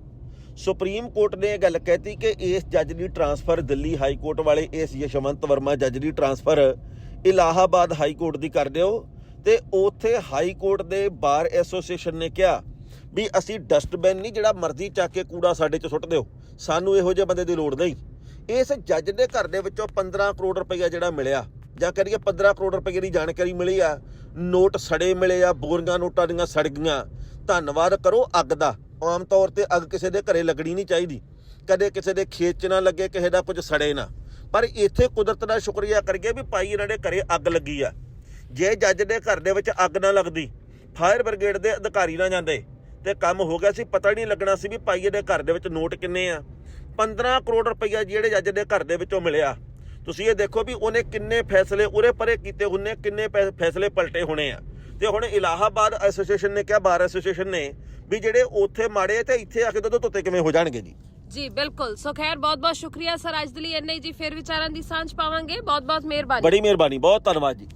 ਸੁਪਰੀਮ ਕੋਰਟ ਨੇ ਇਹ ਗੱਲ ਕਹਿਤੀ ਕਿ ਇਸ ਜੱਜ ਦੀ ਟਰਾਂਸਫਰ ਦਿੱਲੀ ਹਾਈ ਕੋਰਟ ਵਾਲੇ ਇਸ ਯਸ਼ਵੰਤ ਵਰਮਾ ਜੱਜ ਦੀ ਟਰਾਂਸਫਰ ਇਲਾਹਾਬਾਦ ਹਾਈ ਕੋਰਟ ਦੀ ਕਰ ਦਿਓ। ਤੇ ਉੱਥੇ ਹਾਈ ਕੋਰਟ ਦੇ ਬਾਰ ਐਸੋਸੀਏਸ਼ਨ ਨੇ ਕਿਹਾ ਵੀ ਅਸੀਂ ਡਸਟਬਿਨ ਨਹੀਂ, ਜਿਹੜਾ ਮਰਜ਼ੀ ਚੱਕ ਕੇ ਕੂੜਾ ਸਾਡੇ 'ਚ ਸੁੱਟ ਦਿਓ। ਸਾਨੂੰ ਇਹੋ ਜਿਹੇ ਬੰਦੇ ਦੀ ਲੋੜ ਨਹੀਂ। ਇਸ ਜੱਜ ਦੇ ਘਰ ਦੇ ਵਿੱਚੋਂ 15 ਕਰੋੜ ਰੁਪਈਆ ਜਿਹੜਾ ਮਿਲਿਆ, ਜਾਂ ਕਰੀਏ 15 ਕਰੋੜ ਰੁਪਏ ਦੀ ਜਾਣਕਾਰੀ ਮਿਲੀ ਆ, ਨੋਟ ਸੜੇ ਮਿਲੇ ਆ, ਬੋਰੀਆਂ ਨੋਟਾਂ ਦੀਆਂ ਸੜ ਗਈਆਂ। ਧੰਨਵਾਦ ਕਰੋ ਅੱਗ ਦਾ। ਆਮ ਤੌਰ ਤੇ ਅੱਗ ਕਿਸੇ ਦੇ ਘਰੇ ਲੱਗਣੀ ਨਹੀਂ ਚਾਹੀਦੀ। ਕਦੇ ਕਿਸੇ ਦੇ ਖੇਤ 'ਚ ਨਾ ਲੱਗੇ, ਕਿਸੇ ਦਾ ਕੁਝ ਸੜੇ ਨਾ। ਪਰ ਇੱਥੇ ਕੁਦਰਤ ਦਾ ਸ਼ੁਕਰੀਆ ਕਰੀਏ ਵੀ ਭਾਈ ਇਹਨਾਂ ਦੇ ਘਰੇ ਅੱਗ ਲੱਗੀ ਆ। ਜੇ ਜੱਜ ਦੇ ਘਰ ਦੇ ਵਿੱਚ ਅੱਗ ਨਾ ਲੱਗਦੀ, ਫਾਇਰ ਬ੍ਰਿਗੇਡ ਦੇ ਅਧਿਕਾਰੀ ਨਾ ਜਾਂਦੇ, ਤੇ ਕੰਮ ਹੋ ਗਿਆ ਸੀ, ਪਤਾ ਨਹੀਂ ਲੱਗਣਾ ਸੀ ਵੀ ਭਾਈ ਇਹਦੇ ਘਰ ਦੇ ਵਿੱਚ ਨੋਟ ਕਿੰਨੇ ਆ। 15 ਕਰੋੜ ਰੁਪਈਆ ਜਿਹੜੇ ਜੱਜ ਦੇ ਘਰ ਦੇ ਵਿੱਚੋਂ ਮਿਲਿਆ। ਤੁਸੀਂ ਇਹ ਦੇਖੋ ਵੀ ਉਹਨੇ ਕਿੰਨੇ ਫੈਸਲੇ ਉਰੇ ਪਰੇ ਕੀਤੇ ਉਹਨੇ ਕਿੰਨੇ ਫੈ- ਫੈਸਲੇ ਪਲਟੇ ਹੋਣੇ ਆ। ਤੇ ਹੁਣ ਇਲਾਹਾਬਾਦ ਐਸੋਸੀਏਸ਼ਨ ਨੇ ਕਿਹਾ, ਬਾਰ ਐਸੋਸੀਏਸ਼ਨ ਨੇ, ਵੀ ਜਿਹੜੇ ਉੱਥੇ ਮਾੜੇ ਆ ਤੇ ਇੱਥੇ ਆ ਕੇ ਦੁੱਧ ਧੁੱਤੇ ਕਿਵੇਂ ਹੋ ਜਾਣਗੇ ਜੀ? ਜੀ, ਬਿਲਕੁਲ। ਸੋ ਖੈਰ ਬਹੁਤ ਬਹੁਤ ਸ਼ੁਕਰੀਆ ਸਰ। ਅੱਜ ਦੇ ਲਈ ਇੰਨਾ ਹੀ ਜੀ, ਫਿਰ ਵਿਚਾਰਾਂ ਦੀ ਸਾਂਝ ਪਾਵਾਂਗੇ। ਬਹੁਤ ਬਹੁਤ ਮਿਹਰਬਾਨੀ। ਬੜੀ ਮਿਹਰਬਾਨੀ। ਬਹੁਤ ਧੰਨਵਾਦ ਜੀ।